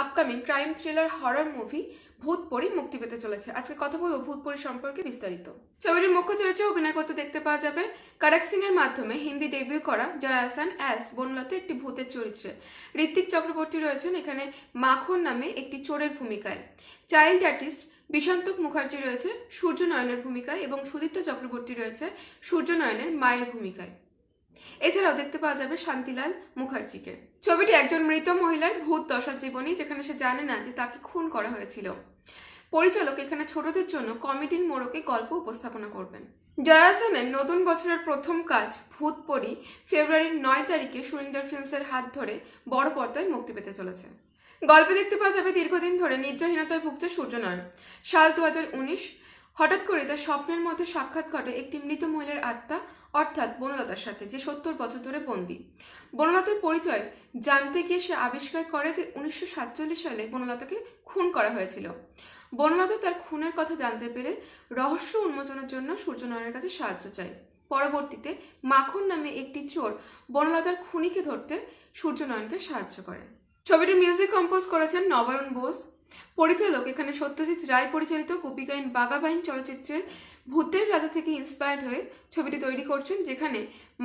Upcoming crime thriller horror movie Bhootpori মুক্তি পেতে চলেছে। আজকে কথা বলব ভূতপরি সম্পর্কে বিস্তারিত। ছবিটির মুখ্য চরিত্রে অভিনয় করতে দেখতে পাওয়া যাবে কারাক সিং এর মাধ্যমে হিন্দি ডেবিউ করা জয়া হাসান অ্যাস বনলতে, একটি ভূতের চরিত্রে। ঋত্বিক চক্রবর্তী রয়েছেন এখানে মাখন নামে একটি চোরের ভূমিকায়। চাইল্ড আর্টিস্ট বিশান্তক মুখার্জি রয়েছে সূর্য নয়নের ভূমিকায় এবং সুদীপ্ত চক্রবর্তী রয়েছে সূর্য নয়নের মায়ের ভূমিকায়। এছাড়াও দেখতে পাওয়া যাবে শান্তিলাল মুখার্জিকে। ছবিটি একজন মৃত মহিলার ভূত দশার জীবনী যেখানে সে জানে না যে তাকে খুন করা হয়েছিল। পরিচালক এখানে ছোটদের জন্য কমেডির মোড়কে গল্প উপস্থাপনা করবেন। জয়া সেনের নতুন বছরের প্রথম কাজ, ভূত পরি, ফেব্রুয়ারির নয় তারিখে সুরিন্দর ফিল্মসের হাত ধরে বড় পর্দায় মুক্তি পেতে চলেছে। গল্পে দেখতে পাওয়া যাবে দীর্ঘদিন ধরে নিদ্রাহীনতায় ভুগছে সূর্যনয়ন সাল দু হাজার উনিশ, হঠাৎ করে তার স্বপ্নের মধ্যে সাক্ষাৎ ঘটে একটি মৃত মহিলার আত্মা অর্থাৎ বনলতার সাথে যে সত্তর বছর ধরে বন্দী। বনলতার পরিচয় জানতে গিয়ে সে আবিষ্কার করে যে উনিশশো সাতচল্লিশ সালে বনলতাকে খুন করা হয়েছিল। বনলতা তার খুনের কথা জানতে পেরে রহস্য উন্মোচনের জন্য সূর্যনারায়ণের কাছে সাহায্য চায়। পরবর্তীতে মাখন নামে একটি চোর বনলতার খুনিকে ধরতে সূর্যনয়নকে সাহায্য করে। ছবিটির মিউজিক কম্পোজ করেছেন নবারুণ বোস। পরিচালক, এখানে সত্যজিৎ রায় পরিচালিত গোপিকাইন বাগাবাইন চলচ্চিত্রের ভূতের রাজা থেকে ইন্সপায়ার্ড হয়ে ছবিটি তৈরি করছেন, যেখানে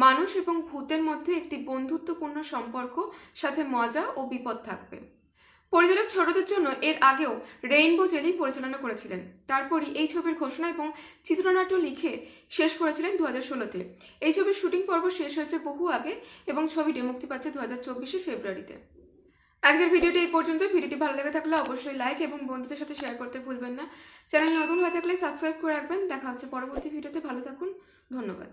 মানুষ এবং ভূতের মধ্যে একটি বন্ধুত্বপূর্ণ সম্পর্ক, সাথে মজা ও বিপদ থাকবে। পরিচালক ছোটদের জন্য এর আগেও রেইনবো জেলি পরিচালনা করেছিলেন। তারপরই এই ছবির ঘোষণা এবং চিত্রনাট্য লিখে শেষ করেছিলেন দু হাজার ষোলোতে। এই ছবির শুটিং পর্ব শেষ হয়েছে বহু আগে এবং ছবিটি মুক্তি পাচ্ছে দু হাজার চব্বিশে ফেব্রুয়ারিতে। আজকের ভিডিওটি এই পর্যন্ত ভিডিওটি ভালো লেগে থাকলে অবশ্যই লাইক এবং বন্ধুদের সাথে শেয়ার করতে ভুলবেন না। চ্যানেল নতুন হয়ে থাকলে সাবস্ক্রাইব করে রাখবেন। দেখা হচ্ছে পরবর্তী ভিডিওতে। ভালো থাকুন। ধন্যবাদ।